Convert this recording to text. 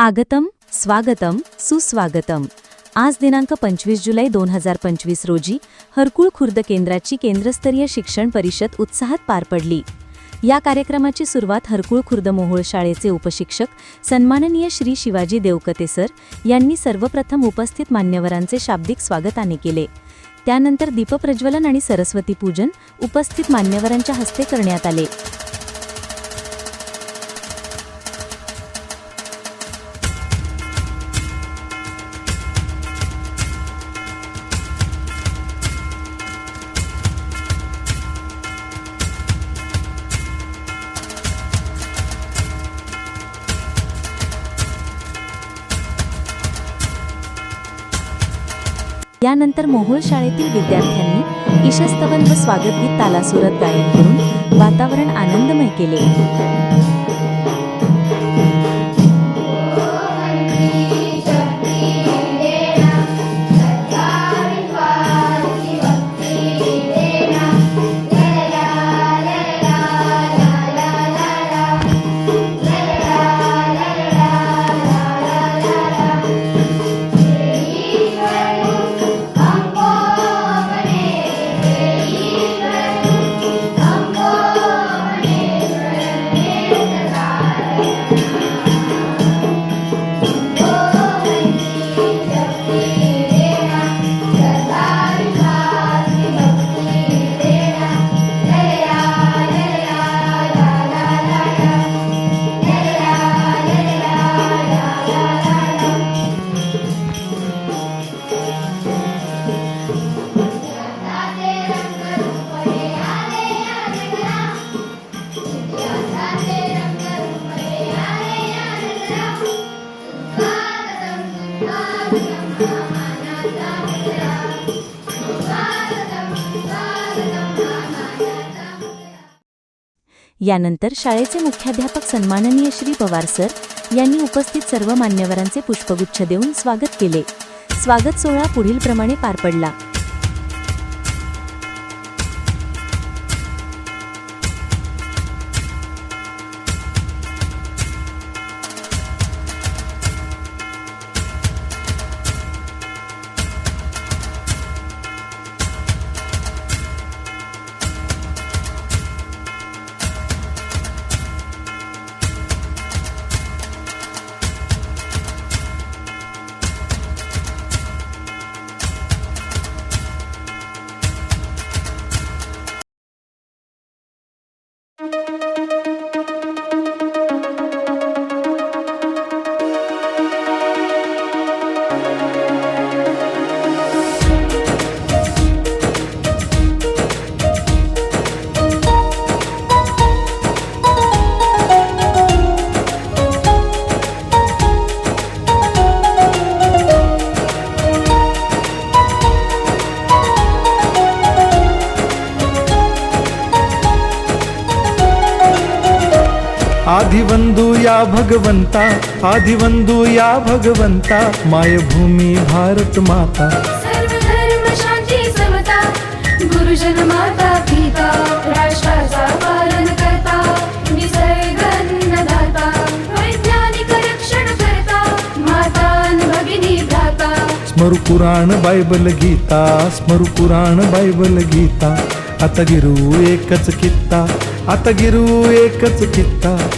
आगतम स्वागतम सुस्वागतम. आज दिनांक पंचवीस जुलै दोन हजार पंचवीस रोजी हरकुळ खुर्द केंद्राची केंद्रस्तरीय शिक्षण परिषद उत्साहात पार पडली. या कार्यक्रमाची सुरुवात हरकुळ खुर्द मोहोळ शाळेचे उपशिक्षक सन्माननीय श्री शिवाजी देवकते सर यांनी सर्वप्रथम उपस्थित मान्यवरांचे शाब्दिक स्वागताने केले. त्यानंतर दीपप्रज्वलन आणि सरस्वती पूजन उपस्थित मान्यवरांच्या हस्ते करण्यात आले. यानंतर मोहोळ शाळेतील विद्यार्थ्यांनी ईशस्तवन व स्वागतगीत तालासुरत गायन करून वातावरण आनंदमय केले. यानंतर शाळेचे मुख्याध्यापक सन्माननीय श्री पवार सर यांनी उपस्थित सर्व मान्यवरांचे पुष्पगुच्छ देऊन स्वागत केले. स्वागत सोहळा पुढीलप्रमाणे पार पडला. भगवंता आदिवंदू या भगवंता मायभूमी भारत माता। सर्व धर्म शांती समता गुरुजन माता पिता राष्ट्राचा पालन करता निसर्ग अन्नदाता वैज्ञानिक रक्षण करता माता अन भगिनी भ्राता। स्मरु पुराण बायबल गीता स्मरु पुराण बायबल गीता। आता गिरू एकच कित्ता. आता गिरू एकच कित्ता.